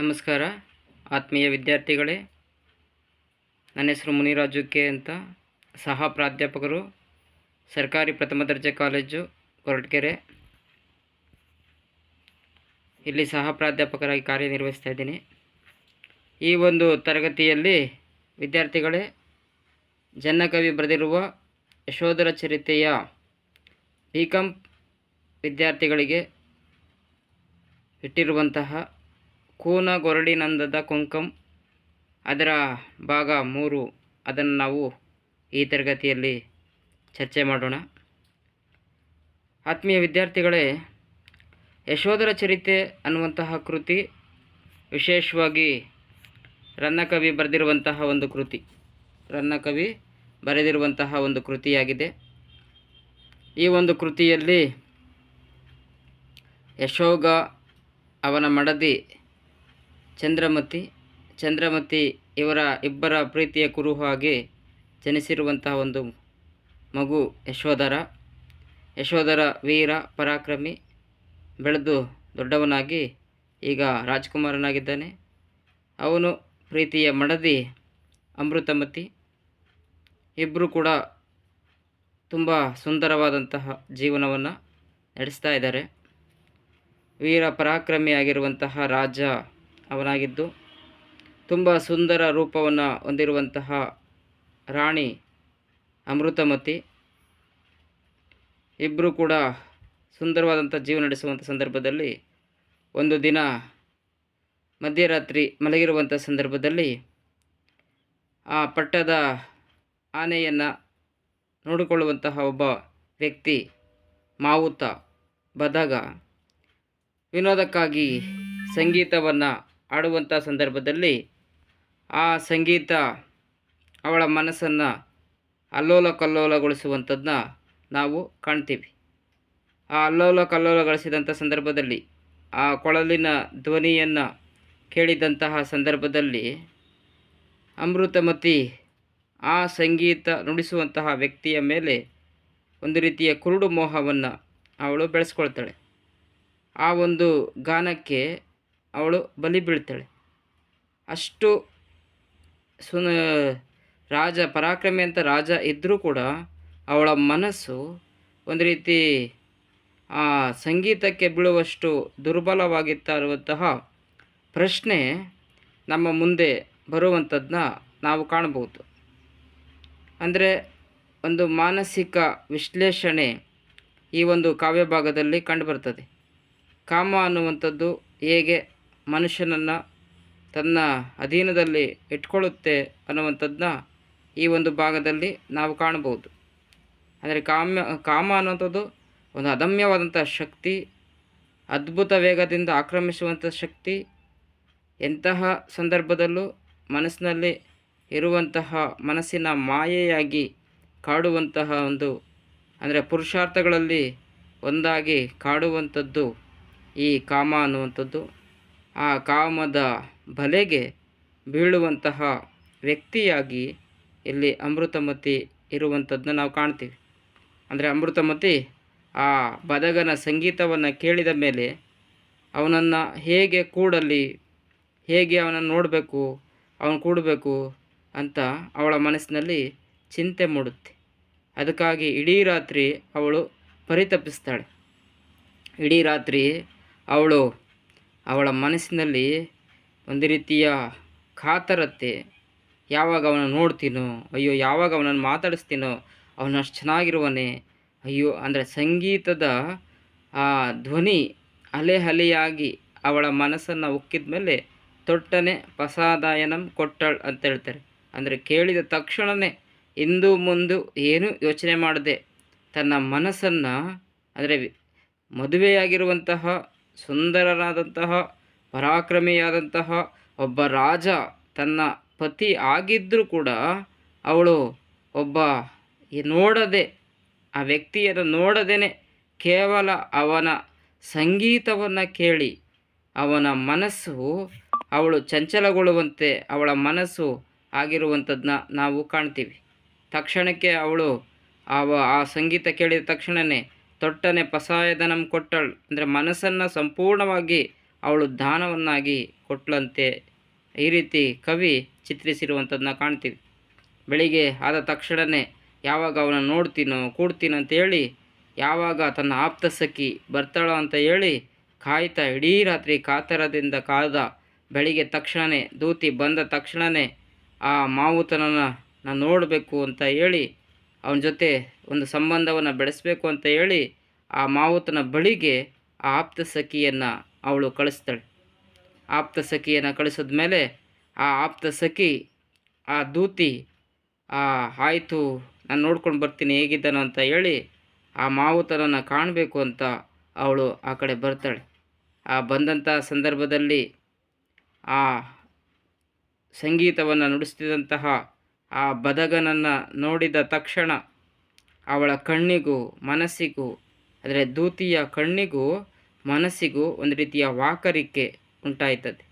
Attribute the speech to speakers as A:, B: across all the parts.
A: ನಮಸ್ಕಾರ, ಆತ್ಮೀಯ ವಿದ್ಯಾರ್ಥಿಗಳೇ. ನನ್ನ ಹೆಸರು ಮುನಿರಾಜು ಕೆ ಅಂತ ಸಹ ಪ್ರಾಧ್ಯಾಪಕರು, ಸರ್ಕಾರಿ ಪ್ರಥಮ ದರ್ಜೆ ಕಾಲೇಜು ಕೊರಟಗೆರೆ ಇಲ್ಲಿ ಸಹ ಪ್ರಾಧ್ಯಾಪಕರಾಗಿ ಕಾರ್ಯನಿರ್ವಹಿಸ್ತಾ ಇದ್ದೀನಿ. ಈ ಒಂದು ತರಗತಿಯಲ್ಲಿ ವಿದ್ಯಾರ್ಥಿಗಳೇ ಜನ್ನಕವಿ ಬರೆದಿರುವ ಯಶೋಧರ ಚರಿತೆಯ ಬಿ ವಿದ್ಯಾರ್ಥಿಗಳಿಗೆ ಇಟ್ಟಿರುವಂತಹ ಕೂನ ಗೊರಡಿನಂದದ ಕುಂಕಂ ಅದರ ಭಾಗ ಮೂರು. ಅದನ್ನು ನಾವು ಈ ತರಗತಿಯಲ್ಲಿ ಚರ್ಚೆ ಮಾಡೋಣ. ಆತ್ಮೀಯ ವಿದ್ಯಾರ್ಥಿಗಳೇ, ಯಶೋಧರ ಚರಿತೆ ಅನ್ನುವಂತಹ ಕೃತಿ ವಿಶೇಷವಾಗಿ ರನ್ನಕವಿ ಬರೆದಿರುವಂತಹ ಒಂದು ಕೃತಿ. ರನ್ನಕವಿ ಬರೆದಿರುವಂತಹ ಒಂದು ಕೃತಿಯಾಗಿದೆ. ಈ ಒಂದು ಕೃತಿಯಲ್ಲಿ ಯಶೋಗ ಅವನ ಮಡದಿ ಚಂದ್ರಮತಿ ಚಂದ್ರಮತಿ ಇವರ ಇಬ್ಬರ ಪ್ರೀತಿಯ ಕುರುಹಾಗಿ ಜನಿಸಿರುವಂತಹ ಒಂದು ಮಗು ಯಶೋಧರ. ಯಶೋಧರ ವೀರ, ಪರಾಕ್ರಮಿ, ಬೆಳೆದು ದೊಡ್ಡವನಾಗಿ ಈಗ ರಾಜ್ಕುಮಾರನಾಗಿದ್ದಾನೆ. ಅವನು ಪ್ರೀತಿಯ ಮಡದಿ ಅಮೃತಮತಿ. ಇಬ್ಬರು ಕೂಡ ತುಂಬ ಸುಂದರವಾದಂತಹ ಜೀವನವನ್ನು ನಡೆಸ್ತಾ ಇದ್ದಾರೆ. ವೀರ ಪರಾಕ್ರಮಿಯಾಗಿರುವಂತಹ ರಾಜ ಅವನಾಗಿದ್ದು ತುಂಬ ಸುಂದರ ರೂಪವನ್ನು ಹೊಂದಿರುವಂತಹ ರಾಣಿ ಅಮೃತಮತಿ. ಇಬ್ಬರೂ ಕೂಡ ಸುಂದರವಾದಂಥ ಜೀವನ ನಡೆಸುವಂಥ ಸಂದರ್ಭದಲ್ಲಿ ಒಂದು ದಿನ ಮಧ್ಯರಾತ್ರಿ ಮಲಗಿರುವಂಥ ಸಂದರ್ಭದಲ್ಲಿ ಆ ಪಟ್ಟದ ಆನೆಯನ್ನು ನೋಡಿಕೊಳ್ಳುವಂತಹ ಒಬ್ಬ ವ್ಯಕ್ತಿ ಮಾವುತ ಬದಗ ವಿನೋದಕ್ಕಾಗಿ ಸಂಗೀತವನ್ನು ಆಡುವಂಥ ಸಂದರ್ಭದಲ್ಲಿ ಆ ಸಂಗೀತ ಅವಳ ಮನಸ್ಸನ್ನು ಅಲ್ಲೋಲ ಕಲ್ಲೋಲಗೊಳಿಸುವಂಥದ್ದನ್ನ ನಾವು ಕಾಣ್ತೀವಿ. ಆ ಅಲ್ಲೋಲ ಕಲ್ಲೋಲಗೊಳಿಸಿದಂಥ ಸಂದರ್ಭದಲ್ಲಿ, ಆ ಕೊಳಲಿನ ಧ್ವನಿಯನ್ನು ಕೇಳಿದಂತಹ ಸಂದರ್ಭದಲ್ಲಿ ಅಮೃತಮತಿ ಆ ಸಂಗೀತ ನುಡಿಸುವಂತಹ ವ್ಯಕ್ತಿಯ ಮೇಲೆ ಒಂದು ರೀತಿಯ ಕುರುಡು ಮೋಹವನ್ನು ಅವಳು ಬೆಳೆಸ್ಕೊಳ್ತಾಳೆ. ಆ ಒಂದು ಗಾನಕ್ಕೆ ಅವಳು ಬಲಿ ಬೀಳ್ತಾಳೆ. ಅಷ್ಟು ಸುನ, ರಾಜ ಪರಾಕ್ರಮಿ ಅಂತ ರಾಜ ಇದ್ದರೂ ಕೂಡ ಅವಳ ಮನಸ್ಸು ಒಂದು ರೀತಿ, ಆ ಸಂಗೀತಕ್ಕೆ ಬೀಳುವಷ್ಟು ದುರ್ಬಲವಾಗಿತ್ತಾ ಇರುವಂತಹ ಪ್ರಶ್ನೆ ನಮ್ಮ ಮುಂದೆ ಬರುವಂಥದ್ದನ್ನ ನಾವು ಕಾಣಬಹುದು. ಅಂದರೆ ಒಂದು ಮಾನಸಿಕ ವಿಶ್ಲೇಷಣೆ ಈ ಒಂದು ಕಾವ್ಯ ಭಾಗದಲ್ಲಿ ಕಂಡುಬರ್ತದೆ ಕಾಮ ಅನ್ನುವಂಥದ್ದು ಹೇಗೆ ಮನುಷ್ಯನನ್ನು ತನ್ನ ಅಧೀನದಲ್ಲಿ ಇಟ್ಕೊಳ್ಳುತ್ತೆ ಅನ್ನುವಂಥದ್ದನ್ನ ಈ ಒಂದು ಭಾಗದಲ್ಲಿ ನಾವು ಕಾಣಬಹುದು. ಅಂದರೆ ಕಾಮ್ಯ, ಕಾಮ ಅನ್ನುವಂಥದ್ದು ಒಂದು ಅದಮ್ಯವಾದಂಥ ಶಕ್ತಿ, ಅದ್ಭುತ ವೇಗದಿಂದ ಆಕ್ರಮಿಸುವಂಥ ಶಕ್ತಿ, ಎಂತಹ ಸಂದರ್ಭದಲ್ಲೂ ಮನಸ್ಸಿನಲ್ಲಿ ಇರುವಂತಹ ಮನಸ್ಸಿನ ಮಾಯೆಯಾಗಿ ಕಾಡುವಂತಹ ಒಂದು, ಅಂದರೆ ಪುರುಷಾರ್ಥಗಳಲ್ಲಿ ಒಂದಾಗಿ ಕಾಡುವಂಥದ್ದು ಈ ಕಾಮ ಅನ್ನುವಂಥದ್ದು. ಆ ಕಾಮದ ಬಲೆಗೆ ಬೀಳುವಂತಹ ವ್ಯಕ್ತಿಯಾಗಿ ಇಲ್ಲಿ ಅಮೃತಮತಿ ಇರುವಂಥದ್ದನ್ನ ನಾವು ಕಾಣ್ತೀವಿ. ಅಂದರೆ ಅಮೃತಮತಿ ಆ ಬದಗನ ಸಂಗೀತವನ್ನು ಕೇಳಿದ ಮೇಲೆ ಅವನನ್ನು ಹೇಗೆ ಕೂಡಲಿ, ಹೇಗೆ ಅವನನ್ನು ನೋಡಬೇಕು, ಅವನು ಕೂಡಬೇಕು ಅಂತ ಅವಳ ಮನಸ್ಸಿನಲ್ಲಿ ಚಿಂತೆ ಮೂಡುತ್ತೆ. ಅದಕ್ಕಾಗಿ ಇಡೀ ರಾತ್ರಿ ಅವಳು ಪರಿತಪಿಸ್ತಾಳೆ. ಇಡೀ ರಾತ್ರಿ ಅವಳು ಅವಳ ಮನಸ್ಸಿನಲ್ಲಿ ಒಂದು ರೀತಿಯ ಕಾತರತೆ ಯಾವಾಗ ಅವನ ನೋಡ್ತೀನೋ, ಅಯ್ಯೋ, ಯಾವಾಗ ಅವನನ್ನು ಮಾತಾಡಿಸ್ತೀನೋ, ಅವನು ಅಷ್ಟು ಚೆನ್ನಾಗಿರುವನೆ ಅಯ್ಯೋ, ಅಂದರೆ ಸಂಗೀತದ ಆ ಧ್ವನಿ ಅಲೆ ಅಲೆಯಾಗಿ ಅವಳ ಮನಸ್ಸನ್ನು ಉಕ್ಕಿದ ಮೇಲೆ ತೊಟ್ಟನೆ ಪಸಾದಾಯನಂ ಕೊಟ್ಟಳ್ ಅಂತ ಹೇಳ್ತಾರೆ. ಅಂದರೆ ಕೇಳಿದ ತಕ್ಷಣವೇ ಇಂದು ಮುಂದು ಏನು ಯೋಚನೆ ಮಾಡದೆ ತನ್ನ ಮನಸ್ಸನ್ನು, ಅಂದರೆ ಮದುವೆಯಾಗಿರುವಂತಹ ಸುಂದರನಾದಂತಹ, ಪರಾಕ್ರಮಿಯಾದಂತಹ ಒಬ್ಬ ರಾಜ ತನ್ನ ಪತಿ ಆಗಿದ್ದರೂ ಕೂಡ ಅವಳು ಒಬ್ಬ ನೋಡದೆ, ಆ ವ್ಯಕ್ತಿಯನ್ನು ನೋಡದೇನೆ ಕೇವಲ ಅವನ ಸಂಗೀತವನ್ನು ಕೇಳಿ ಅವನ ಮನಸ್ಸು ಅವಳು ಚಂಚಲಗೊಳ್ಳುವಂತೆ, ಅವಳ ಮನಸ್ಸು ಆಗಿರುವಂಥದ್ದನ್ನ ನಾವು ಕಾಣ್ತೀವಿ. ತಕ್ಷಣಕ್ಕೆ ಅವಳು ಅವ ಆ ಸಂಗೀತ ಕೇಳಿದ ತಕ್ಷಣವೇ ತೊಟ್ಟನೆ ಪಸಾಯದನಂ ಕೊಟ್ಟಳು. ಅಂದರೆ ಮನಸ್ಸನ್ನು ಸಂಪೂರ್ಣವಾಗಿ ಅವಳು ದಾನವನ್ನಾಗಿ ಕೊಟ್ಟಳಂತೆ ಈ ರೀತಿ ಕವಿ ಚಿತ್ರಿಸಿರುವಂಥದ್ದನ್ನ ಕಾಣ್ತೀವಿ. ಬೆಳಿಗ್ಗೆ ಆದ ತಕ್ಷಣವೇ ಯಾವಾಗ ಅವನ ನೋಡ್ತೀನೋ, ಕೂಡ್ತೀನೋ ಅಂತೇಳಿ ಯಾವಾಗ ತನ್ನ ಆಪ್ತ ಸಖಿ ಬರ್ತಾಳೋ ಅಂತ ಹೇಳಿ ಕಾಯ್ತಾ ಇಡೀ ರಾತ್ರಿ ಕಾತರದಿಂದ ಕಾದ ಬೆಳಿಗ್ಗೆ ತಕ್ಷಣವೇ ದೂತಿ ಬಂದ ತಕ್ಷಣವೇ ಆ ಮಾವುತನನ್ನು ನಾನು ನೋಡಬೇಕು ಅಂತ ಹೇಳಿ ಅವನ ಜೊತೆ ಒಂದು ಸಂಬಂಧವನ್ನು ಬೆಳೆಸಬೇಕು ಅಂತ ಹೇಳಿ ಆ ಮಾವುತನ ಬಳಿಗೆ ಆ ಆಪ್ತ ಸಖಿಯನ್ನು ಅವಳು ಕಳಿಸ್ತಾಳೆ. ಆಪ್ತ ಸಖಿಯನ್ನು ಕಳಿಸಿದ ಮೇಲೆ ಆ ಆಪ್ತ ಸಖಿ, ಆ ದೂತಿ, ಆ, ಆಯಿತು, ನಾನು ನೋಡ್ಕೊಂಡು ಬರ್ತೀನಿ, ಹೇಗಿದ್ದಾನೋ ಅಂತ ಹೇಳಿ ಆ ಮಾವುತನನ್ನು ಕಾಣಬೇಕು ಅಂತ ಅವಳು ಆ ಕಡೆ ಬರ್ತಾಳೆ. ಆ ಬಂದಂಥ ಸಂದರ್ಭದಲ್ಲಿ ಆ ಸಂಗೀತವನ್ನು ನುಡಿಸ್ತಿದ್ದಂತಹ ಆ ಬದಗನನ್ನು ನೋಡಿದ ತಕ್ಷಣ ಅವಳ ಕಣ್ಣಿಗೂ ಮನಸ್ಸಿಗೂ, ಅಂದರೆ ದೂತಿಯ ಕಣ್ಣಿಗೂ ಮನಸ್ಸಿಗೂ ಒಂದು ರೀತಿಯ ವಾಕರಿಕೆ ಉಂಟಾಯ್ತದೆ.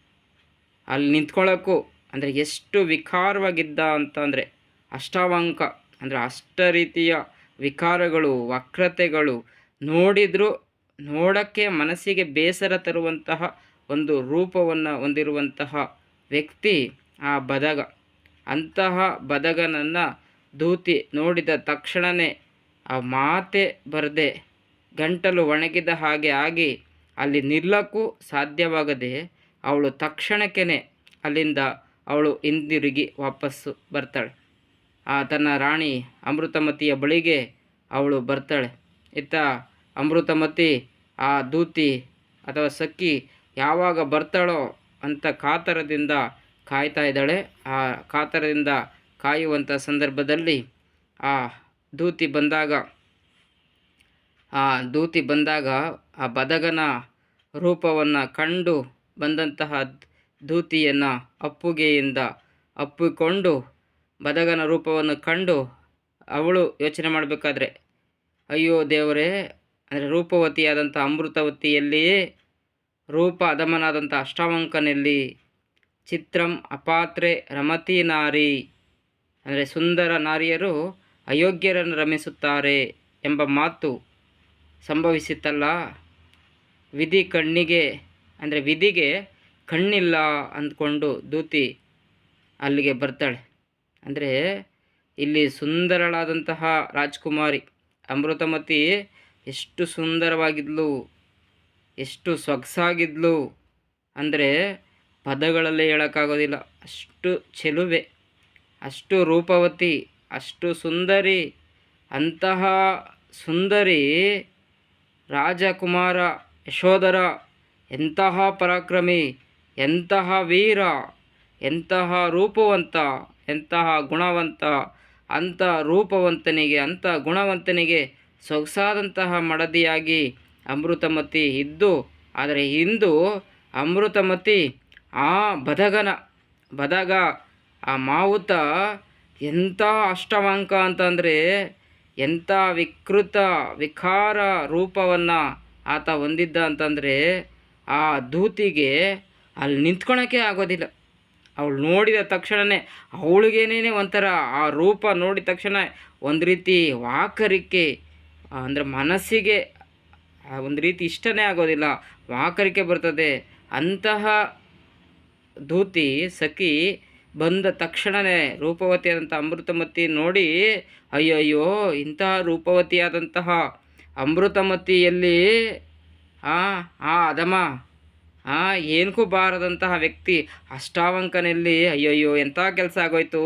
A: ಅಲ್ಲಿ ನಿಂತ್ಕೊಳ್ಳೋಕ್ಕೂ ಅಂದರೆ ಎಷ್ಟು ವಿಕಾರವಾಗಿದ್ದ ಅಂತಂದರೆ ಅಷ್ಟಾವಂಕ, ಅಂದರೆ ಅಷ್ಟ ರೀತಿಯ ವಿಕಾರಗಳು, ವಕ್ರತೆಗಳು ನೋಡಿದರೂ ನೋಡೋಕ್ಕೆ ಮನಸ್ಸಿಗೆ ಬೇಸರ ತರುವಂತಹ ಒಂದು ರೂಪವನ್ನು ಹೊಂದಿರುವಂತಹ ವ್ಯಕ್ತಿ ಆ ಬದಗ. ಅಂತಹ ಬದಗನನ್ನು ದೂತಿ ನೋಡಿದ ತಕ್ಷಣವೇ ಆ ಮಾತೆ ಬರದೆ ಗಂಟಲು ಒಣಗಿದ ಹಾಗೆ ಆಗಿ ಅಲ್ಲಿ ನಿಲ್ಲಕ್ಕೂ ಸಾಧ್ಯವಾಗದೆ ಅವಳು ತಕ್ಷಣಕ್ಕೇ ಅಲ್ಲಿಂದ ಅವಳು ಹಿಂದಿರುಗಿ ವಾಪಸ್ಸು ಬರ್ತಾಳೆ. ಆ ತನ್ನ ರಾಣಿ ಅಮೃತಮತಿಯ ಬಳಿಗೆ ಅವಳು ಬರ್ತಾಳೆ. ಇತ್ತ ಅಮೃತಮತಿ ಆ ದೂತಿ ಅಥವಾ ಸಖಿ ಯಾವಾಗ ಬರ್ತಾಳೋ ಅಂತ ಕಾತರದಿಂದ ಕಾಯ್ತಾ ಇದ್ದಾಳೆ. ಆ ಕಾತರದಿಂದ ಕಾಯುವಂಥ ಸಂದರ್ಭದಲ್ಲಿ ಆ ದೂತಿ ಬಂದಾಗ, ಆ ದೂತಿ ಬಂದಾಗ ಆ ಬದಗನ ರೂಪವನ್ನು ಕಂಡು ಬಂದಂತಹ ದೂತಿಯನ್ನು ಅಪ್ಪುಗೆಯಿಂದ ಅಪ್ಪಿಕೊಂಡು ಬದಗನ ರೂಪವನ್ನು ಕಂಡು ಅವಳು ಯೋಚನೆ ಮಾಡಬೇಕಾದ್ರೆ, ಅಯ್ಯೋ ದೇವರೇ, ಅಂದರೆ ರೂಪವತಿಯಾದಂಥ ಅಮೃತವತಿಯಲ್ಲಿಯೇ ರೂಪ ಅಧಮನಾದಂಥ ಅಷ್ಟಾವಂಕನಲ್ಲಿ ಚಿತ್ರಂ ಅಪಾತ್ರೆ ರಮತಿ ನಾರಿ. ಅಂದರೆ ಸುಂದರ ನಾರಿಯರು ಅಯೋಗ್ಯರನ್ನು ರಮಿಸುತ್ತಾರೆ ಎಂಬ ಮಾತು ಸಂಭವಿಸಿತ್ತಲ್ಲ ವಿಧಿ ಕಣ್ಣಿಗೆ, ಅಂದರೆ ವಿಧಿಗೆ ಕಣ್ಣಿಲ್ಲ ಅಂದ್ಕೊಂಡು ದೂತಿ ಅಲ್ಲಿಗೆ ಬರ್ತಾಳೆ. ಅಂದರೆ ಇಲ್ಲಿ ಸುಂದರಳಾದಂತಹ ರಾಜ್ಕುಮಾರಿ, ಅಮೃತಮತಿ ಎಷ್ಟು ಸುಂದರವಾಗಿದ್ಲು, ಎಷ್ಟು ಸೊಗಸಾಗಿದ್ಲು ಅಂದರೆ ಪದಗಳಲ್ಲಿ ಹೇಳೋಕ್ಕಾಗೋದಿಲ್ಲ. ಅಷ್ಟು ಚೆಲುವೆ, ಅಷ್ಟು ರೂಪವತಿ, ಅಷ್ಟು ಸುಂದರಿ, ಅಂತಹ ಸುಂದರಿ ರಾಜಕುಮಾರ, ಯಶೋಧರ, ಎಂತಹ ಪರಾಕ್ರಮಿ, ಎಂತಹ ವೀರ, ಎಂತಹ ರೂಪವಂತ, ಎಂತಹ ಗುಣವಂತ, ಅಂಥ ರೂಪವಂತನಿಗೆ, ಅಂಥ ಗುಣವಂತನಿಗೆ ಸೊಗಸಾದಂತಹ ಮಡದಿಯಾಗಿ ಅಮೃತಮತಿ ಇದ್ದು, ಆದರೆ ಇಂದು ಅಮೃತಮತಿ ಆ ಬದಗನ, ಬದಗ, ಆ ಮಾವುತ ಎಂಥ ಅಷ್ಟವಂಕ ಅಂತಂದರೆ ಎಂಥ ವಿಕೃತ, ವಿಕಾರ ರೂಪವನ್ನು ಆತ ಹೊಂದಿದ್ದ ಅಂತಂದರೆ ಆ ದೂತಿಗೆ ಅಲ್ಲಿ ನಿಂತ್ಕೊಳಕ್ಕೆ ಆಗೋದಿಲ್ಲ. ಅವಳು ನೋಡಿದ ತಕ್ಷಣವೇ ಅವಳಿಗೇನೇ ಒಂಥರ ಆ ರೂಪ ನೋಡಿದ ತಕ್ಷಣ ಒಂದು ರೀತಿ ವಾಕರಿಕೆ, ಅಂದರೆ ಮನಸ್ಸಿಗೆ ಒಂದು ರೀತಿ ಇಷ್ಟನೇ ಆಗೋದಿಲ್ಲ. ವಾಕರಿಕೆ ಬರ್ತದೆ. ಅಂತಹ ದೂತಿ ಸಖಿ ಬಂದ ತಕ್ಷಣವೇ ರೂಪವತಿಯಾದಂಥ ಅಮೃತಮತಿ ನೋಡಿ, ಅಯ್ಯಯ್ಯೋ ಇಂತಹ ರೂಪವತಿಯಾದಂತಹ ಅಮೃತಮತಿಯಲ್ಲಿ, ಆ ಆ ಅದಮ ಆ ಏನಕ್ಕೂ ಬಾರದಂತಹ ವ್ಯಕ್ತಿ, ಅಷ್ಟಾವಂಕನಲ್ಲಿ, ಅಯ್ಯಯ್ಯೋ, ಎಂಥ ಕೆಲಸ ಆಗೋಯ್ತು?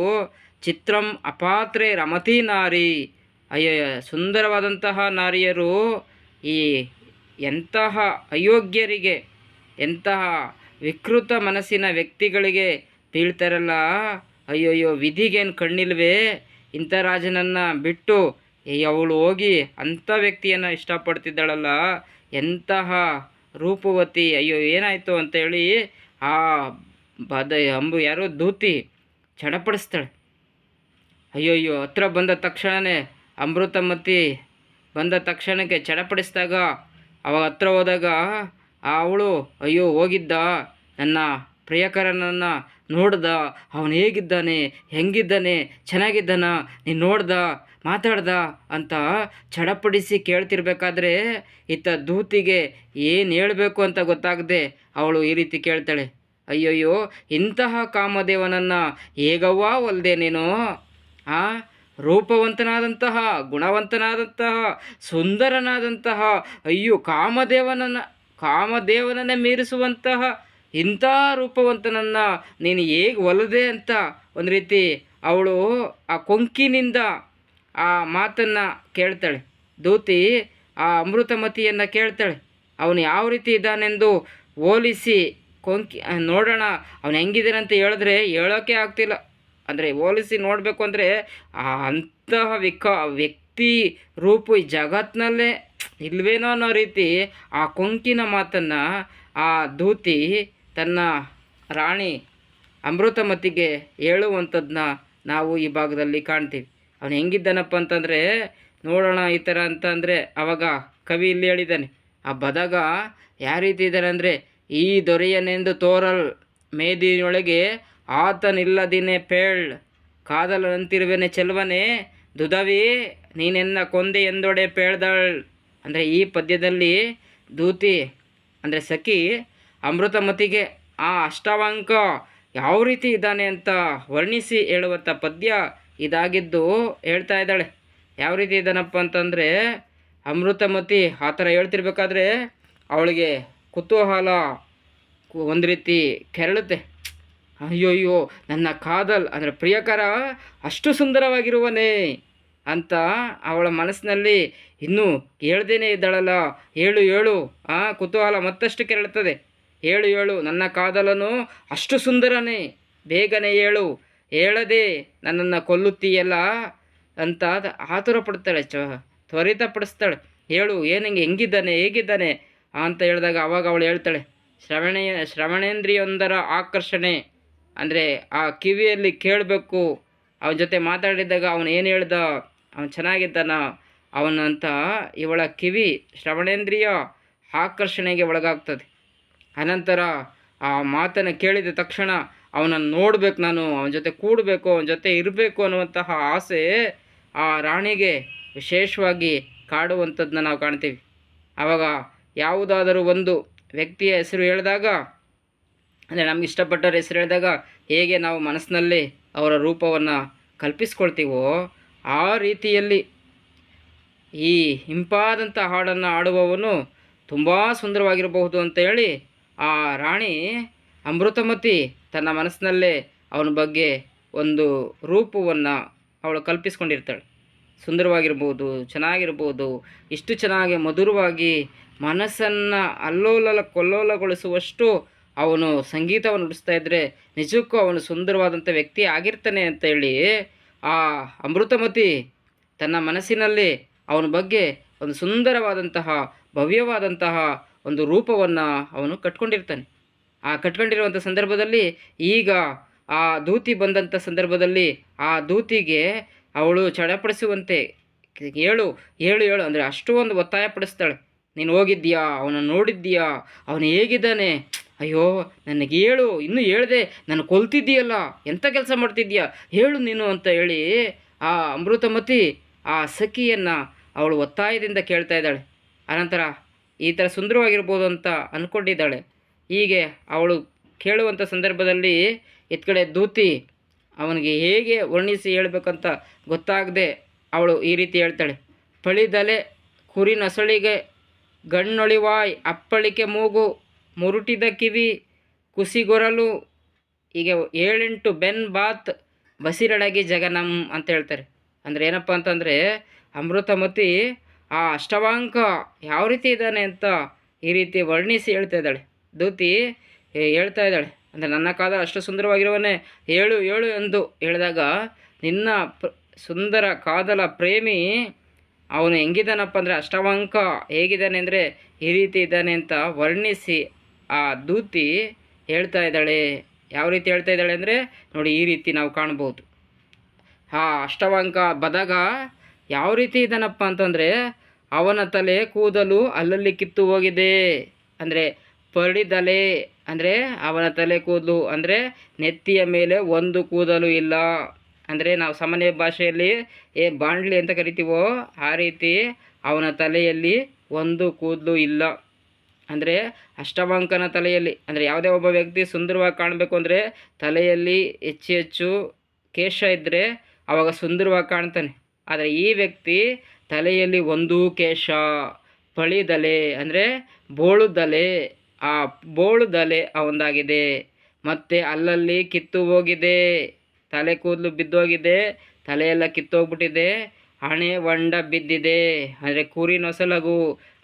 A: ಚಿತ್ರಂ ಅಪಾತ್ರೆ ರಮತಿ ನಾರಿ. ಅಯ್ಯೋ ಸುಂದರವಾದಂತಹ ನಾರಿಯರು ಈ ಎಂತಹ ಅಯೋಗ್ಯರಿಗೆ, ಎಂತಹ ವಿಕೃತ ಮನಸ್ಸಿನ ವ್ಯಕ್ತಿಗಳಿಗೆ ಬೀಳ್ತಾರಲ್ಲ? ಅಯ್ಯಯ್ಯೋ, ವಿಧಿಗೇನು ಕಣ್ಣಿಲ್ವೇ? ಇಂಥ ರಾಜನನ್ನು ಬಿಟ್ಟು ಅವಳು ಹೋಗಿ ಅಂಥ ವ್ಯಕ್ತಿಯನ್ನು ಇಷ್ಟಪಡ್ತಿದ್ದಾಳಲ್ಲ? ಎಂತಹ ರೂಪವತಿ? ಅಯ್ಯೋ, ಏನಾಯಿತು ಅಂತೇಳಿ ಆ ಬದ ಅಂಬು ಯಾರೋ ದೂತಿ ಚಡಪಡಿಸ್ತಾಳೆ ಅಯ್ಯೋ ಅಯ್ಯೋ ಹತ್ರ ಬಂದ ತಕ್ಷಣವೇ ಅಮೃತಮತಿ ಬಂದ ತಕ್ಷಣಕ್ಕೆ ಚಡಪಡಿಸಿದಾಗ ಅವಾಗ ಹತ್ರ ಹೋದಾಗ ಅವಳು, ಅಯ್ಯೋ, ಹೋಗಿದ್ದ. ನನ್ನ ಪ್ರಿಯಕರನನ್ನು ನೋಡ್ದ ಅವನು ಹೇಗಿದ್ದಾನೆ, ಹೆಂಗಿದ್ದಾನೆ, ಚೆನ್ನಾಗಿದ್ದಾನ, ನೀನು ನೋಡ್ದ, ಮಾತಾಡ್ದ ಅಂತ ಚಡಪಡಿಸಿ ಕೇಳ್ತಿರ್ಬೇಕಾದ್ರೆ ಇತ್ತ ದೂತಿಗೆ ಏನು ಹೇಳಬೇಕು ಅಂತ ಗೊತ್ತಾಗದೆ ಅವಳು ಈ ರೀತಿ ಕೇಳ್ತಾಳೆ. ಅಯ್ಯಯ್ಯೋ, ಇಂತಹ ಕಾಮದೇವನನ್ನು ಹೇಗವ್ವ ಒಲ್ದೆ ನೀನು? ಆ, ರೂಪವಂತನಾದಂತಹ, ಗುಣವಂತನಾದಂತಹ, ಸುಂದರನಾದಂತಹ, ಅಯ್ಯೋ, ಕಾಮದೇವನನ್ನು, ಕಾಮದೇವನನ್ನೇ ಮೀರಿಸುವಂತಹ ಇಂಥ ರೂಪವಂತನನ್ನ ನೀನು ಹೇಗೆ ಒಲದೆ ಅಂತ ಒಂದು ರೀತಿ ಅವಳು ಆ ಕೊಂಕಿನಿಂದ ಆ ಮಾತನ್ನು ಕೇಳ್ತಾಳೆ. ದೂತಿ ಆ ಅಮೃತಮತಿಯನ್ನು ಕೇಳ್ತಾಳೆ. ಅವನು ಯಾವ ರೀತಿ ಇದ್ದಾನೆಂದು ಹೋಲಿಸಿ ಕೊಂಕಿ ನೋಡೋಣ. ಅವನು ಹೆಂಗಿದ್ದಾನೆ ಅಂತ ಹೇಳಿದ್ರೆ ಹೇಳೋಕೆ ಆಗ್ತಿಲ್ಲ. ಅಂದರೆ ಹೋಲಿಸಿ ನೋಡಬೇಕು ಅಂದರೆ ಆ ಅಂತಹ ವಿಕ, ವ್ಯಕ್ತಿ ರೂಪ ಈ ಜಗತ್ತಿನಲ್ಲೇ ಇಲ್ವೇನೋ ಅನ್ನೋ ರೀತಿ ಆ ಕೊಂಕಿನ ಮಾತನ್ನು ಆ ದೂತಿ ತನ್ನ ರಾಣಿ ಅಮೃತಮತಿಗೆ ಹೇಳುವಂಥದ್ದನ್ನ ನಾವು ಈ ಭಾಗದಲ್ಲಿ ಕಾಣ್ತೀವಿ. ಅವನು ಹೆಂಗಿದ್ದಾನಪ್ಪ ಅಂತಂದರೆ, ನೋಡೋಣ ಈ ಥರ ಅಂತಂದರೆ ಅವಾಗ ಕವಿ ಇಲ್ಲಿ ಹೇಳಿದ್ದಾನೆ, ಆ ಬದಗ ಯಾವ ರೀತಿ ಇದ್ದಾನೆ ಅಂದರೆ, ಈ ದೊರೆಯನೆಂದು ತೋರಲ್ ಮೇದಿನೊಳಗೆ ಆತನಿಲ್ಲದಿನೇ ಪೇಳ್ ಕಾದಲಂತಿರುವೆನೆ ಚೆಲ್ವನೆ, ದುದವಿ ನೀನೆನ್ನ ಕೊಂದೆ ಎಂದೊಡೆ ಪೇಳ್ದಾಳ್. ಅಂದರೆ ಈ ಪದ್ಯದಲ್ಲಿ ದೂತಿ, ಅಂದರೆ ಸಖಿ ಅಮೃತಮತಿಗೆ ಆ ಅಷ್ಟಾವಂಕ ಯಾವ ರೀತಿ ಇದ್ದಾನೆ ಅಂತ ವರ್ಣಿಸಿ ಹೇಳುವಂಥ ಪದ್ಯ ಇದಾಗಿದ್ದು ಹೇಳ್ತಾ ಇದ್ದಾಳೆ. ಯಾವ ರೀತಿ ಇದ್ದಾನಪ್ಪ ಅಂತಂದರೆ, ಅಮೃತಮತಿ ಆ ಥರ ಹೇಳ್ತಿರ್ಬೇಕಾದ್ರೆ ಅವಳಿಗೆ ಕುತೂಹಲ ಒಂದು ರೀತಿ ಕೆರಳುತ್ತೆ. ಅಯ್ಯೋಯ್ಯೋ, ನನ್ನ ಕಾದಲ್ ಅಂದರೆ ಪ್ರಿಯಕರ ಅಷ್ಟು ಸುಂದರವಾಗಿರುವನೇ ಅಂತ ಅವಳ ಮನಸ್ಸಿನಲ್ಲಿ ಇನ್ನೂ ಹೇಳ್ದೇನೆ ಇದ್ದಾಳಲ್ಲ. ಹೇಳು ಹೇಳು ಆ ಕುತೂಹಲ ಮತ್ತಷ್ಟು ಕೆರಳುತ್ತದೆ. ಹೇಳು ಹೇಳು, ನನ್ನ ಕಾದಲನು ಅಷ್ಟು ಸುಂದರನೇ. ಬೇಗನೆ ಹೇಳು, ಹೇಳದೆ ನನ್ನನ್ನು ಕೊಲ್ಲುತ್ತೀಯಲ್ಲ ಅಂತ ಆತುರ ಪಡ್ತಾಳೆ ಚ ತ್ವರಿತಪಡಿಸ್ತಾಳೆ. ಹೇಳು ಏನಂಗೆ ಹೆಂಗಿದ್ದಾನೆ, ಹೇಗಿದ್ದಾನೆ ಅಂತ ಹೇಳಿದಾಗ ಅವಾಗ ಅವಳು ಹೇಳ್ತಾಳೆ ಶ್ರವಣೆಯ ಶ್ರವಣೇಂದ್ರಿಯೊಂದರ ಆಕರ್ಷಣೆ. ಅಂದರೆ ಆ ಕಿವಿಯಲ್ಲಿ ಕೇಳಬೇಕು. ಅವನ ಜೊತೆ ಮಾತಾಡಿದಾಗ ಅವನು ಏನು ಹೇಳ್ದ, ಅವನು ಚೆನ್ನಾಗಿದ್ದಾನ? ಅವನಂತ ಇವಳ ಕಿವಿ ಶ್ರವಣೇಂದ್ರಿಯ ಆಕರ್ಷಣೆಗೆ ಒಳಗಾಗ್ತದೆ. ಅನಂತರ ಆ ಮಾತನ್ನು ಕೇಳಿದ ತಕ್ಷಣ ಅವನನ್ನು ನೋಡಬೇಕು ನಾನು, ಅವನ ಜೊತೆ ಕೂಡಬೇಕು, ಅವನ ಜೊತೆ ಇರಬೇಕು ಅನ್ನುವಂತಹ ಆಸೆ ಆ ರಾಣಿಗೆ ವಿಶೇಷವಾಗಿ ಕಾಡುವಂಥದ್ದನ್ನ ನಾವು ಕಾಣ್ತೀವಿ. ಆವಾಗ ಯಾವುದಾದರೂ ಒಂದು ವ್ಯಕ್ತಿಯ ಹೆಸರು ಹೇಳಿದಾಗ, ಅಂದರೆ ನಮ್ಗೆ ಇಷ್ಟಪಟ್ಟವ್ರ ಹೆಸರು ಹೇಳಿದಾಗ ಹೇಗೆ ನಾವು ಮನಸ್ಸಿನಲ್ಲಿ ಅವರ ರೂಪವನ್ನು ಕಲ್ಪಿಸ್ಕೊಳ್ತೀವೋ ಆ ರೀತಿಯಲ್ಲಿ ಈ ಇಂಪಾದಂಥ ಹಾಡನ್ನು ಆಡುವವನು ತುಂಬ ಸುಂದರವಾಗಿರಬಹುದು ಅಂತ ಹೇಳಿ ಆ ರಾಣಿ ಅಮೃತಮತಿ ತನ್ನ ಮನಸ್ಸಿನಲ್ಲೇ ಅವನ ಬಗ್ಗೆ ಒಂದು ರೂಪವನ್ನು ಅವಳು ಕಲ್ಪಿಸ್ಕೊಂಡಿರ್ತಾಳೆ. ಸುಂದರವಾಗಿರ್ಬೋದು, ಚೆನ್ನಾಗಿರ್ಬೋದು, ಇಷ್ಟು ಚೆನ್ನಾಗಿ ಮಧುರವಾಗಿ ಮನಸ್ಸನ್ನು ಅಲ್ಲೋಲ ಕೊಲ್ಲೋಲಗೊಳಿಸುವಷ್ಟು ಅವನು ಸಂಗೀತವನ್ನು ನುಡಿಸ್ತಾ ಇದ್ದರೆ ನಿಜಕ್ಕೂ ಅವನು ಸುಂದರವಾದಂಥ ವ್ಯಕ್ತಿ ಆಗಿರ್ತಾನೆ ಅಂತ ಹೇಳಿ ಆ ಅಮೃತಮತಿ ತನ್ನ ಮನಸ್ಸಿನಲ್ಲಿ ಅವನ ಬಗ್ಗೆ ಒಂದು ಸುಂದರವಾದಂತಹ ಭವ್ಯವಾದಂತಹ ಒಂದು ರೂಪವನ್ನು ಅವನು ಕಟ್ಕೊಂಡಿರ್ತಾನೆ. ಆ ಕಟ್ಕೊಂಡಿರುವಂಥ ಸಂದರ್ಭದಲ್ಲಿ ಈಗ ಆ ದೂತಿ ಬಂದಂಥ ಸಂದರ್ಭದಲ್ಲಿ ಆ ದೂತಿಗೆ ಅವಳು ಚಡಪಡಿಸುವಂತೆ ಹೇಳು ಹೇಳು ಹೇಳು ಅಂದರೆ ಅಷ್ಟು ಒಂದು ಒತ್ತಾಯ ಪಡಿಸ್ತಾಳೆ ನೀನು ಹೋಗಿದ್ದೀಯಾ? ಅವನನ್ನು ನೋಡಿದ್ದೀಯಾ? ಅವನು ಹೇಗಿದ್ದಾನೆ? ಅಯ್ಯೋ, ನನಗೆ ಹೇಳು ಇನ್ನೂ ಹೇಳ್ದೆ ನಾನು ಕೊಲ್ತಿದ್ದೀಯಲ್ಲ ಎಂಥ ಕೆಲಸ ಮಾಡ್ತಿದ್ದೀಯಾ? ಹೇಳು ನೀನು ಅಂತ ಹೇಳಿ ಆ ಅಮೃತಮತಿ ಆ ಸಖಿಯನ್ನು ಅವಳು ಒತ್ತಾಯದಿಂದ ಕೇಳ್ತಾ ಇದ್ದಾಳೆ. ಆನಂತರ ಈ ಥರ ಸುಂದರವಾಗಿರ್ಬೋದು ಅಂತ ಅಂದ್ಕೊಂಡಿದ್ದಾಳೆ ಹೀಗೆ ಅವಳು ಕೇಳುವಂಥ ಸಂದರ್ಭದಲ್ಲಿ ಎತ್ಕಡೆ ದೂತಿ ಅವನಿಗೆ ಹೇಗೆ ವರ್ಣಿಸಿ ಹೇಳಬೇಕಂತ ಗೊತ್ತಾಗದೆ ಅವಳು ಈ ರೀತಿ ಹೇಳ್ತಾಳೆ. ಪಳಿದಲೆ ಕುರಿ ನಸಳಿಗೆ ಗಣ್ಣೊಳಿವಾಯ್, ಅಪ್ಪಳಿಕೆ ಮೂಗು ಮುರುಟಿದ ಕಿವಿ ಕುಸಿಗೊರಲು ಹೀಗೆ ಏಳೆಂಟು ಬೆನ್ ಬಾತ್ ಬಸಿರಡಗಿ ಜಗನಂ ಅಂತ ಹೇಳ್ತಾರೆ. ಅಂದರೆ ಏನಪ್ಪ ಅಂತಂದರೆ ಅಮೃತಮತಿ ಆ ಅಷ್ಟವಾಂಕ ಯಾವ ರೀತಿ ಇದ್ದಾನೆ ಅಂತ ಈ ರೀತಿ ವರ್ಣಿಸಿ ಹೇಳ್ತಾ ಇದ್ದಾಳೆ. ದೂತಿ ಹೇಳ್ತಾ ಇದ್ದಾಳೆ. ಅಂದರೆ ನನ್ನ ಕಾದ ಅಷ್ಟು ಸುಂದರವಾಗಿರುವನೇ ಹೇಳು ಏಳು ಎಂದು ಹೇಳಿದಾಗ ನಿನ್ನ ಸುಂದರ ಕಾದಲ ಪ್ರೇಮಿ ಅವನು ಹೆಂಗಿದ್ದಾನಪ್ಪ ಅಂದರೆ ಅಷ್ಟವಾಂಕ ಹೇಗಿದ್ದಾನೆ ಅಂದರೆ ಈ ರೀತಿ ಇದ್ದಾನೆ ಅಂತ ವರ್ಣಿಸಿ ಆ ದೂತಿ ಹೇಳ್ತಾ ಇದ್ದಾಳೆ. ಯಾವ ರೀತಿ ಹೇಳ್ತಾ ಇದ್ದಾಳೆ ಅಂದರೆ ನೋಡಿ ಈ ರೀತಿ ನಾವು ಕಾಣ್ಬೋದು. ಆ ಅಷ್ಟವಾಂಕ ಬದಾಗ ಯಾವ ರೀತಿ ಇದ್ದಾನಪ್ಪ ಅಂತಂದರೆ ಅವನ ತಲೆ ಕೂದಲು ಅಲ್ಲಲ್ಲಿ ಕಿತ್ತು ಹೋಗಿದೆ. ಅಂದರೆ ಪರಡಿದಲೆ ಅಂದರೆ ಅವನ ತಲೆ ಕೂದಲು, ಅಂದರೆ ನೆತ್ತಿಯ ಮೇಲೆ ಒಂದು ಕೂದಲು ಇಲ್ಲ. ಅಂದರೆ ನಾವು ಸಾಮಾನ್ಯ ಭಾಷೆಯಲ್ಲಿ ಏ ಬಾಂಡ್ಲಿ ಅಂತ ಕರಿತೀವೋ, ಆ ರೀತಿ ಅವನ ತಲೆಯಲ್ಲಿ ಒಂದು ಕೂದಲು ಇಲ್ಲ. ಅಂದರೆ ಅಷ್ಟಮಾಂಕನ ತಲೆಯಲ್ಲಿ, ಅಂದರೆ ಯಾವುದೇ ಒಬ್ಬ ವ್ಯಕ್ತಿ ಸುಂದರವಾಗಿ ಕಾಣಬೇಕು ಅಂದರೆ ತಲೆಯಲ್ಲಿ ಹೆಚ್ಚು ಹೆಚ್ಚು ಕೇಶ ಇದ್ದರೆ ಅವಾಗ ಸುಂದರವಾಗಿ ಕಾಣ್ತಾನೆ. ಆದರೆ ಈ ವ್ಯಕ್ತಿ ತಲೆಯಲ್ಲಿ ಒಂದು ಕೇಶ, ಪಳಿದಲೆ ಅಂದರೆ ಬೋಳುದಲೆ, ಆ ಬೋಳುದಲೆ ಒಂದಾಗಿದೆ. ಮತ್ತು ಅಲ್ಲಲ್ಲಿ ಕಿತ್ತು ಹೋಗಿದೆ, ತಲೆ ಕೂದಲು ಬಿದ್ದೋಗಿದೆ ತಲೆಯೆಲ್ಲ ಕಿತ್ತೋಗ್ಬಿಟ್ಟಿದೆ ಹಣೆ ಹೊಂಡ ಬಿದ್ದಿದೆ. ಅಂದರೆ ಕುರಿ ನೊಸಲಗು,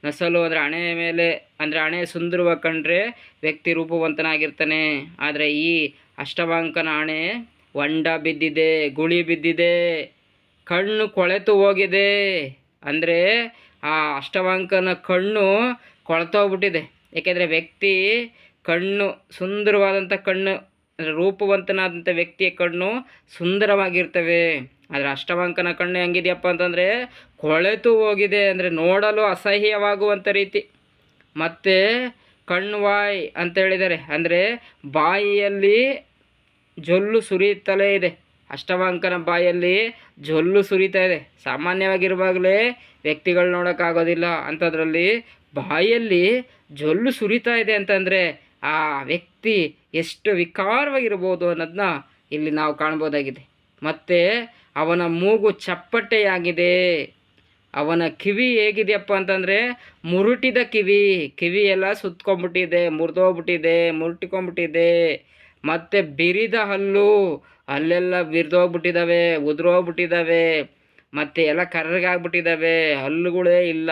A: ನೊಸಲು ಅಂದರೆ ಹಣೆ ಮೇಲೆ, ಅಂದರೆ ಹಣೆ ಸುಂದರವಾಗಿ ಕಂಡ್ರೆ ವ್ಯಕ್ತಿ ರೂಪವಂತನಾಗಿರ್ತಾನೆ. ಆದರೆ ಈ ಅಷ್ಟವಾಂಕನ ಹಣೆ ಹೊಂಡ ಬಿದ್ದಿದೆ, ಗುಳಿ ಬಿದ್ದಿದೆ, ಕಣ್ಣು ಕೊಳೆತು ಹೋಗಿದೆ. ಅಂದರೆ ಆ ಅಷ್ಟವಾಂಕನ ಕಣ್ಣು ಕೊಳೆತೋಗ್ಬಿಟ್ಟಿದೆ. ಏಕೆಂದರೆ ವ್ಯಕ್ತಿ ಕಣ್ಣು, ಸುಂದರವಾದಂಥ ಕಣ್ಣು ರೂಪವಂತನಾದಂಥ ವ್ಯಕ್ತಿಯ ಕಣ್ಣು ಸುಂದರವಾಗಿರ್ತವೆ. ಆದರೆ ಅಷ್ಟವಾಂಕನ ಕಣ್ಣು ಹೆಂಗಿದೆಯಪ್ಪ ಅಂತಂದರೆ ಕೊಳೆತು ಹೋಗಿದೆ ಅಂದರೆ ನೋಡಲು ಅಸಹ್ಯವಾಗುವಂಥ ರೀತಿ. ಮತ್ತು ಕಣ್ಣು ವಾಯ್ ಅಂತ ಹೇಳಿದ್ದಾರೆ ಅಂದರೆ ಬಾಯಿಯಲ್ಲಿ ಜೊಲ್ಲು ಸುರಿಯುತ್ತಲೇ ಇದೆ. ಅಷ್ಟಮಾಂಕನ ಬಾಯಲ್ಲಿ ಜೊಲ್ಲು ಸುರಿತಾ ಇದೆ. ಸಾಮಾನ್ಯವಾಗಿರುವಾಗಲೇ ವ್ಯಕ್ತಿಗಳು ನೋಡೋಕ್ಕಾಗೋದಿಲ್ಲ. ಅಂಥದ್ರಲ್ಲಿ ಬಾಯಲ್ಲಿ ಜೊಲ್ಲು ಸುರಿತಾ ಇದೆ ಅಂತಂದರೆ ಆ ವ್ಯಕ್ತಿ ಎಷ್ಟು ವಿಕಾರವಾಗಿರ್ಬೋದು ಅನ್ನೋದನ್ನ ಇಲ್ಲಿ ನಾವು ಕಾಣ್ಬೋದಾಗಿದೆ. ಮತ್ತು ಅವನ ಮೂಗು ಚಪ್ಪಟೆಯಾಗಿದೆ. ಅವನ ಕಿವಿ ಹೇಗಿದೆಯಪ್ಪ ಅಂತಂದರೆ ಮುರುಟಿದ ಕಿವಿ. ಕಿವಿ ಎಲ್ಲ ಸುತ್ಕೊಂಡ್ಬಿಟ್ಟಿದೆ, ಮುರಿದೋಗ್ಬಿಟ್ಟಿದೆ, ಮುರುಟಿಕೊಂಡ್ಬಿಟ್ಟಿದೆ. ಮತ್ತು ಬಿರಿದ ಹಲ್ಲು, ಅಲ್ಲೆಲ್ಲ ಬಿರಿದೋಗ್ಬಿಟ್ಟಿದ್ದಾವೆ ಉದುರೋಗ್ಬಿಟ್ಟಿದ್ದಾವೆ ಮತ್ತು ಎಲ್ಲ ಕರ್ರಗಾಗ್ಬಿಟ್ಟಿದ್ದಾವೆ ಹಲ್ಲುಗಳೇ ಇಲ್ಲ.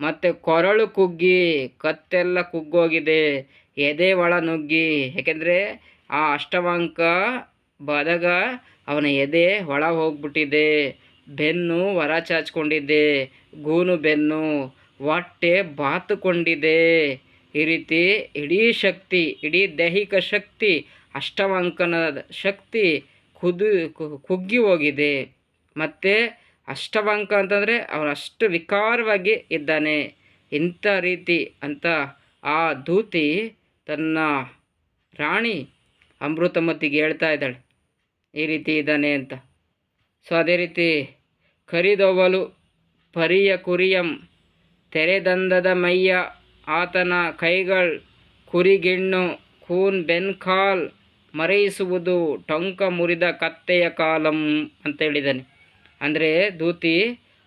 A: ಮತ್ತು ಕೊರಳು ಕುಗ್ಗಿ, ಕತ್ತೆಲ್ಲ ಕುಗ್ಗೋಗಿದೆ, ಎದೆ ಒಳ ನುಗ್ಗಿ. ಯಾಕೆಂದರೆ ಆ ಅಷ್ಟವಾಂಕ ಬದಗ ಅವನ ಎದೆ ಒಳ ಹೋಗ್ಬಿಟ್ಟಿದೆ, ಬೆನ್ನು ಹೊರ ಚಾಚ್ಕೊಂಡಿದ್ದೆ ಗೂನು ಬೆನ್ನು, ಹೊಟ್ಟೆ ಬಾತುಕೊಂಡಿದೆ. ಈ ರೀತಿ ಇಡೀ ಶಕ್ತಿ, ಇಡೀ ದೈಹಿಕ ಶಕ್ತಿ ಅಷ್ಟಮಾಂಕನ ಶಕ್ತಿ ಕುದು ಕುಗ್ಗಿ ಹೋಗಿದೆ. ಮತ್ತು ಅಷ್ಟವಂಕ ಅಂತಂದರೆ ಅವನು ಅಷ್ಟು ವಿಕಾರವಾಗಿ ಇದ್ದಾನೆ. ಇಂಥ ರೀತಿ ಅಂತ ಆ ದೂತಿ ತನ್ನ ರಾಣಿ ಅಮೃತಮತಿಗೆ ಹೇಳ್ತಾ ಇದ್ದಾಳೆ. ಈ ರೀತಿ ಇದ್ದಾನೆ ಅಂತ. ಸೊ, ಅದೇ ರೀತಿ ಕರಿದೊವಲು, ಪರಿಯ ಕುರಿಯಂ ತೆರೆದಂದದ ಮೈಯ ಆತನ ಕೈಗಳು ಕುರಿಗಿಣ್ಣು ಖೂನ್ ಬೆನ್ಕಾಲ್ ಮರೆಯಿಸುವುದು, ಟೊಂಕ ಮುರಿದ ಕತ್ತೆಯ ಕಾಲಂ ಅಂತ ಹೇಳಿದ್ದಾನೆ. ಅಂದರೆ ದೂತಿ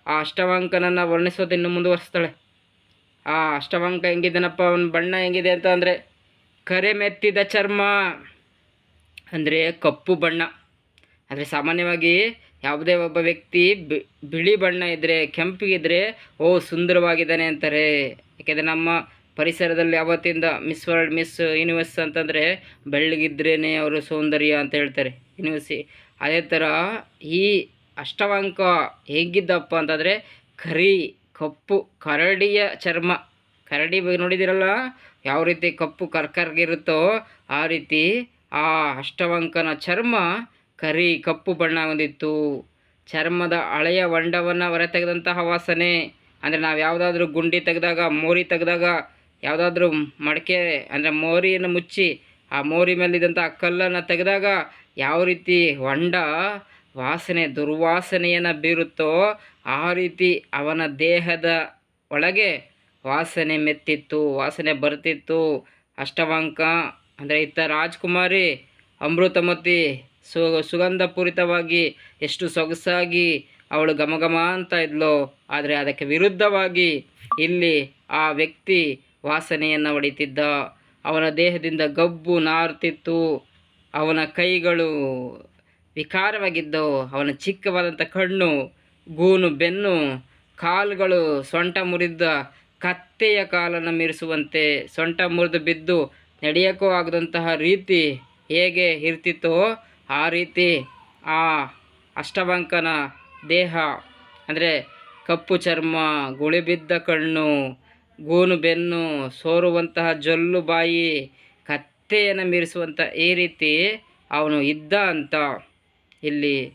A: ಆ ಅಷ್ಟವಾಂಕನನ್ನು ವರ್ಣಿಸೋದಿನ್ನು ಮುಂದುವರಿಸ್ತಾಳೆ. ಆ ಅಷ್ಟವಾಂಕ ಹೆಂಗಿದ್ದಾನಪ್ಪ, ಅವನ ಬಣ್ಣ ಹೆಂಗಿದೆ ಅಂತ ಅಂದರೆ, ಕರೆ ಮೆತ್ತಿದ ಚರ್ಮ ಅಂದರೆ ಕಪ್ಪು ಬಣ್ಣ. ಅಂದರೆ ಸಾಮಾನ್ಯವಾಗಿ ಯಾವುದೇ ಒಬ್ಬ ವ್ಯಕ್ತಿ ಬಿಳಿ ಬಣ್ಣ ಇದ್ದರೆ ಕೆಂಪಿಗಿದ್ರೆ, ಓ ಸುಂದರವಾಗಿದ್ದಾನೆ ಅಂತಾರೆ. ಯಾಕೆಂದರೆ ನಮ್ಮ ಪರಿಸರದಲ್ಲಿ ಅವತ್ತಿಂದ ಮಿಸ್ ವರ್ಲ್ಡ್ ಮಿಸ್ ಯೂನಿವರ್ಸ್ ಅಂತಂದರೆ ಬೆಳ್ಳಗಿದ್ರೇ ಅವರು ಸೌಂದರ್ಯ ಅಂತ ಹೇಳ್ತಾರೆ. ಯೂನಿವರ್ಸಿ ಅದೇ ಥರ ಈ ಅಷ್ಟವಾಂಕ ಹೇಗಿದ್ದಪ್ಪ ಅಂತಂದರೆ ಕರಿ, ಕಪ್ಪು, ಕರಡಿಯ ಚರ್ಮ. ಕರಡಿ ನೋಡಿದಿರಲ್ಲ ಯಾವ ರೀತಿ ಕಪ್ಪು ಕರ್ಕರ್ಗಿರುತ್ತೋ ಆ ರೀತಿ ಆ ಅಷ್ಟವಂಕನ ಚರ್ಮ ಕರಿ, ಕಪ್ಪು ಬಣ್ಣ ಹೊಂದಿತ್ತು. ಚರ್ಮದ ಹಳೆಯ ಹೊಂಡವನ್ನು ಹೊರತೆಗೆದಂತಹ ವಾಸನೆ. ಅಂದರೆ ನಾವು ಯಾವುದಾದ್ರೂ ಗುಂಡಿ ತೆಗೆದಾಗ, ಮೋರಿ ತೆಗೆದಾಗ, ಯಾವುದಾದ್ರೂ ಮಡಕೆ ಅಂದರೆ ಮೋರಿಯನ್ನು ಮುಚ್ಚಿ, ಆ ಮೋರಿ ಮೇಲಿದ್ದಂಥ ಕಲ್ಲನ್ನು ತೆಗೆದಾಗ ಯಾವ ರೀತಿ ಹೊಂಡ, ವಾಸನೆ, ದುರ್ವಾಸನೆಯನ್ನು ಬೀರುತ್ತೋ ಆ ರೀತಿ ಅವನ ದೇಹದ ಒಳಗೆ ವಾಸನೆ ಮೆತ್ತಿತ್ತು, ವಾಸನೆ ಬರ್ತಿತ್ತು. ಅಷ್ಟವಾಂಕ ಅಂದರೆ ಇತ್ತ ರಾಜ್ಕುಮಾರಿ ಅಮೃತಮತಿ ಸು ಸುಗಂಧಪೂರಿತವಾಗಿ ಎಷ್ಟು ಸೊಗಸಾಗಿ ಅವಳು ಗಮಗಮ ಅಂತ ಇದ್ಲು. ಆದರೆ ಅದಕ್ಕೆ ವಿರುದ್ಧವಾಗಿ ಇಲ್ಲಿ ಆ ವ್ಯಕ್ತಿ ವಾಸನೆಯನ್ನು ಹೊಡಿತಿದ್ದ. ಅವನ ದೇಹದಿಂದ ಗಬ್ಬು ನಾರ್ತಿತ್ತು. ಅವನ ಕೈಗಳು ವಿಕಾರವಾಗಿದ್ದವು. ಅವನ ಚಿಕ್ಕವಾದಂಥ ಕಣ್ಣು, ಗೂನು, ಬೆನ್ನು, ಕಾಲುಗಳು ಸೊಂಟ ಮುರಿದ ಕತ್ತೆಯ ಕಾಲನ್ನು ಮೀರಿಸುವಂತೆ ಸೊಂಟ ಮುರಿದು ಬಿದ್ದು ನಡೆಯೋಕ್ಕೂ ಆಗದಂತಹ ರೀತಿ ಹೇಗೆ ಇರ್ತಿತ್ತೋ ಆ ರೀತಿ ಆ ಅಷ್ಟವಂಕನ ದೇಹ, ಅಂದರೆ ಕಪ್ಪು ಚರ್ಮ ಗುಳಿಬಿದ್ದ ಕಣ್ಣು, ಗೂನು ಬೆನ್ನು, ಸೋರುವಂತಹ ಜೊಲ್ಲು ಬಾಯಿ, ಕತ್ತೆಯನ್ನು ಮೀರಿಸುವಂಥ ಈ ರೀತಿ ಅವನು ಇದ್ದ ಅಂತ ಇಲ್ಲಿ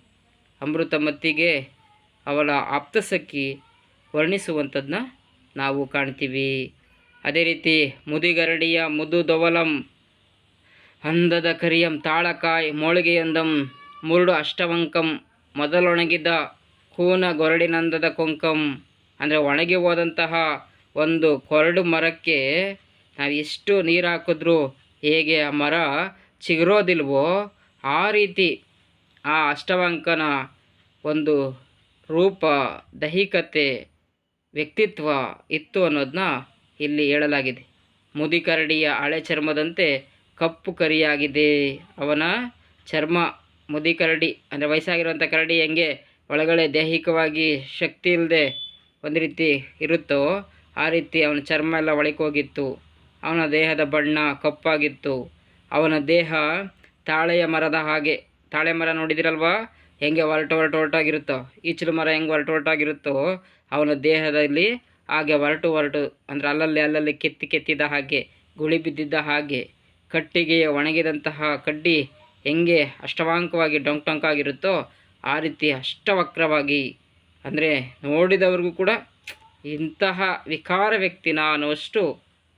A: ಅಮೃತಮತ್ತಿಗೆ ಅವಳ ಆಪ್ತಸಖಿ ವರ್ಣಿಸುವಂಥದ್ದನ್ನ ನಾವು ಕಾಣ್ತೀವಿ. ಅದೇ ರೀತಿ ಮುದಿಗರಡಿಯ ಮುದು ದೊವಲಂ ಅಂದದ ಕರಿಯಂ ತಾಳಕಾಯಿ, ಮೋಳಿಗೆಯಂದಂ, ಮುರುಡು ಅಷ್ಟವಂಕಂ ಮೊದಲೊಣಗಿದ ಹೂನ ಗೊರಡಿನಂದದ ಕೊಂಕಂ ಅಂದರೆ ಒಣಗಿ ಹೋದಂತಹ ಒಂದು ಕೊರಡು ಮರಕ್ಕೆ ನಾವು ಎಷ್ಟು ನೀರು ಹಾಕಿದ್ರೂ ಹೇಗೆ ಆ ಮರ ಚಿಗುರೋದಿಲ್ವೋ ಆ ರೀತಿ ಆ ಅಷ್ಟವಂಕನ ಒಂದು ರೂಪ, ದೈಹಿಕತೆ, ವ್ಯಕ್ತಿತ್ವ ಇತ್ತು ಅನ್ನೋದನ್ನ ಇಲ್ಲಿ ಹೇಳಲಾಗಿದೆ. ಮುದಿಕರಡಿಯ ಹಳೆ ಚರ್ಮದಂತೆ ಕಪ್ಪು ಕರಿಯಾಗಿದೆ ಅವನ ಚರ್ಮ. ಮುದಿಕರಡಿ ಅಂದರೆ ವಯಸ್ಸಾಗಿರುವಂಥ ಕರಡಿ ಹೆಂಗೆ ಒಳಗಡೆ ದೈಹಿಕವಾಗಿ ಶಕ್ತಿ ಇಲ್ಲದೆ ಒಂದು ರೀತಿ ಇರುತ್ತೋ ಆ ರೀತಿ ಅವನ ಚರ್ಮ ಎಲ್ಲ ಒಳಕೋಗಿತ್ತು ಅವನ ದೇಹದ ಬಣ್ಣ ಕಪ್ಪಾಗಿತ್ತು. ಅವನ ದೇಹ ತಾಳೆಯ ಮರದ ಹಾಗೆ. ತಾಳೆ ಮರ ನೋಡಿದಿರಲ್ವಾ? ಹೆಂಗೆ ಹೊರಟು ಹೊರಟು ಹೊರಟಾಗಿರುತ್ತೋ ಈಚಲು ಮರ ಹೆಂಗೆ ಹೊರಟು ಹೊರಟಾಗಿರುತ್ತೋ ಅವನ ದೇಹದಲ್ಲಿ ಹಾಗೆ ಹೊರಟು ಹೊರಟು ಅಂದರೆ ಅಲ್ಲಲ್ಲಿ ಅಲ್ಲಲ್ಲಿ ಕೆತ್ತಿ ಕೆತ್ತಿದ ಹಾಗೆ, ಗುಳಿ ಬಿದ್ದಿದ್ದ ಹಾಗೆ, ಕಟ್ಟಿಗೆಯ ಒಣಗಿದಂತಹ ಕಡ್ಡಿ ಹೆಂಗೆ ಅಷ್ಟವಾಂಕವಾಗಿ ಡೊಂಕ್ ಆಗಿರುತ್ತೋ ಆ ರೀತಿ ಅಷ್ಟವಕ್ರವಾಗಿ. ಅಂದರೆ ನೋಡಿದವ್ರಿಗೂ ಕೂಡ ಇಂತಹ ವಿಕಾರ ವ್ಯಕ್ತಿನ ಅನ್ನುವಷ್ಟು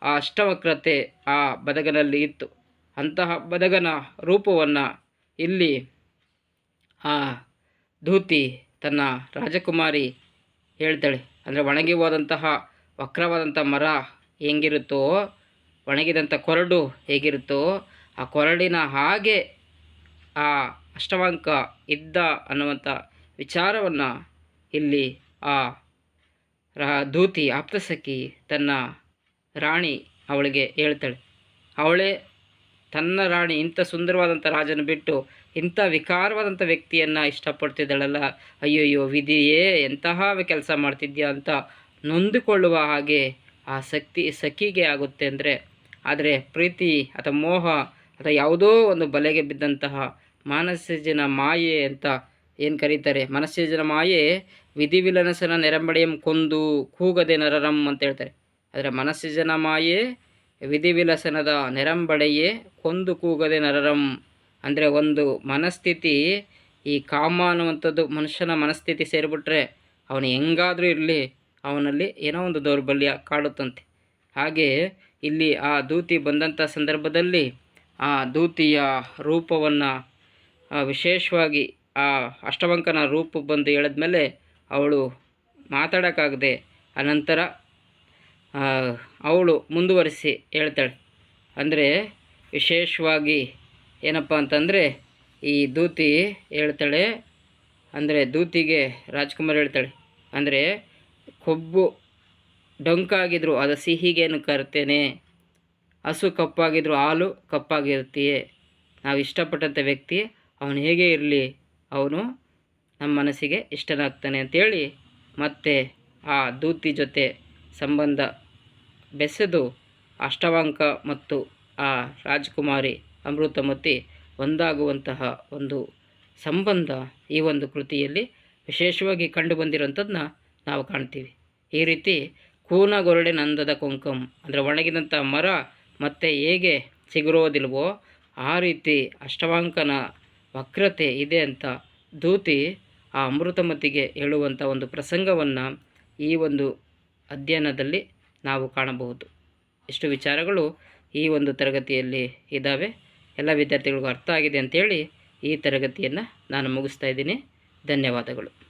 A: ಆ ಅಷ್ಟವಕ್ರತೆ ಆ ಬದಗನಲ್ಲಿ ಇತ್ತು. ಅಂತಹ ಬದಗನ ರೂಪವನ್ನು ಇಲ್ಲಿ ಆ ಧೂತಿ ತನ್ನ ರಾಜಕುಮಾರಿ ಹೇಳ್ತಾಳೆ. ಅಂದರೆ ಒಣಗಿ ಹೋದಂತಹ ವಕ್ರವಾದಂಥ ಮರ ಹೆಂಗಿರುತ್ತೋ ಒಣಗಿದಂಥ ಕೊರಡು ಹೇಗಿರುತ್ತೋ, ಆ ಕೊರಡಿನ ಹಾಗೆ ಆ ಅಷ್ಟವಾಂಕ ಇದ್ದ ಅನ್ನುವಂಥ ವಿಚಾರವನ್ನು ಇಲ್ಲಿ ಆ ರಾ ದೂತಿ ಆಪ್ತಸಖಿ ತನ್ನ ರಾಣಿ ಅವಳಿಗೆ ಹೇಳ್ತಾಳೆ. ಅವಳೇ ತನ್ನ ರಾಣಿ ಇಂಥ ಸುಂದರವಾದಂಥ ರಾಜನ ಬಿಟ್ಟು ಇಂಥ ವಿಕಾರವಾದಂಥ ವ್ಯಕ್ತಿಯನ್ನು ಇಷ್ಟಪಡ್ತಿದ್ದಾಳಲ್ಲ. ಅಯ್ಯಯ್ಯೋ ವಿಧಿಯೇ ಎಂತಹ ಕೆಲಸ ಮಾಡ್ತಿದ್ಯಾ ಅಂತ ನೊಂದುಕೊಳ್ಳುವ ಹಾಗೆ ಆ ಶಕ್ತಿ ಸಖಿಗೆ ಆಗುತ್ತೆ ಅಂದರೆ, ಆದರೆ ಪ್ರೀತಿ ಅಥವಾ ಮೋಹ ಅಥವಾ ಯಾವುದೋ ಒಂದು ಬಲೆಗೆ ಬಿದ್ದಂತಹ ಮಾನಸಜನ ಮಾಯೆ ಅಂತ ಏನು ಕರೀತಾರೆ? ಮನಸ್ಸಿನ ಮಾಯೆ ವಿಧಿವಿಲನಸನ ನೆರಂಬಡಿಯಂ ಕೊಂದು ಕೂಗದೆ ನರರಂ ಅಂತ ಹೇಳ್ತಾರೆ. ಆದರೆ ಮನಸ್ಸಿನ ಮಾಯೆ ವಿಧಿವಿಲಸನದ ನೆರಂಬಡೆಯೇ ಕೊಂದು ಕೂಗದೆ ನರರಂ. ಅಂದರೆ ಒಂದು ಮನಸ್ಥಿತಿ ಈ ಕಾಮ ಅನ್ನುವಂಥದ್ದು ಮನುಷ್ಯನ ಮನಸ್ಥಿತಿ ಸೇರಿಬಿಟ್ರೆ ಅವನು ಹೆಂಗಾದರೂ ಇರಲಿ, ಅವನಲ್ಲಿ ಏನೋ ಒಂದು ದೌರ್ಬಲ್ಯ ಕಾಡುತ್ತಂತೆ. ಹಾಗೆ ಇಲ್ಲಿ ಆ ದೂತಿ ಬಂದಂಥ ಸಂದರ್ಭದಲ್ಲಿ ಆ ದೂತಿಯ ರೂಪವನ್ನು ವಿಶೇಷವಾಗಿ ಆ ಅಷ್ಟವಂಕನ ರೂಪ ಬಂದು ಹೇಳಿದ್ಮೇಲೆ ಅವಳು ಮಾತಾಡೋಕ್ಕಾಗದೆ ಅನಂತರ ಅವಳು ಮುಂದುವರಿಸಿ ಹೇಳ್ತಾಳೆ. ಅಂದರೆ ವಿಶೇಷವಾಗಿ ಏನಪ್ಪ ಅಂತಂದರೆ ಈ ದೂತಿ ಹೇಳ್ತಾಳೆ, ಅಂದರೆ ದೂತಿಗೆ ರಾಜ್ಕುಮಾರ್ ಹೇಳ್ತಾಳೆ. ಅಂದರೆ ಕೊಬ್ಬು ಡೊಂಕಾಗಿದ್ರು, ಅದು ಸಿಹಿಗೇನು ಕರ್ತೇನೆ? ಹಸು ಕಪ್ಪಾಗಿದ್ರು, ಹಾಲು ಕಪ್ಪಾಗಿರ್ತೀಯೇ ನಾವು ಇಷ್ಟಪಟ್ಟಂಥ ವ್ಯಕ್ತಿ ಅವನು ಹೇಗೆ ಇರಲಿ ಅವನು ನಮ್ಮ ಮನಸ್ಸಿಗೆ ಇಷ್ಟನಾಗ್ತಾನೆ ಅಂತೇಳಿ ಮತ್ತೆ ಆ ದೂತಿ ಜೊತೆ ಸಂಬಂಧ ಬೆಸೆದು ಅಷ್ಟವಾಂಕ ಮತ್ತು ಆ ರಾಜಕುಮಾರಿ ಅಮೃತಮತಿ ಒಂದಾಗುವಂತಹ ಒಂದು ಸಂಬಂಧ ಈ ಒಂದು ಕೃತಿಯಲ್ಲಿ ವಿಶೇಷವಾಗಿ ಕಂಡುಬಂದಿರೋಂಥದ್ದನ್ನ ನಾವು ಕಾಣ್ತೀವಿ. ಈ ರೀತಿ ಕೂನಗೊರಡೆ ನಂದದ ಕೊಂಕಂ ಅಂದರೆ ಒಣಗಿದಂಥ ಮರ ಮತ್ತೆ ಹೇಗೆ ಚಿಗುರೋದಿಲ್ವೋ ಆ ರೀತಿ ಅಷ್ಟವಾಂಕನ ವಕ್ರತೆ ಇದೆ ಅಂತ ದೂತಿ ಆ ಅಮೃತಮತಿಗೆ ಹೇಳುವಂಥ ಒಂದು ಪ್ರಸಂಗವನ್ನು ಈ ಒಂದು ಅಧ್ಯಯನದಲ್ಲಿ ನಾವು ಕಾಣಬಹುದು. ಇಷ್ಟು ವಿಚಾರಗಳು ಈ ಒಂದು ತರಗತಿಯಲ್ಲಿ ಇದ್ದಾವೆ ಎಲ್ಲ ವಿದ್ಯಾರ್ಥಿಗಳಿಗೂ ಅರ್ಥ ಆಗಿದೆ ಅಂತೇಳಿ ಈ ತರಗತಿಯನ್ನು ನಾನು ಮುಗಿಸ್ತಾ ಇದ್ದೀನಿ. ಧನ್ಯವಾದಗಳು.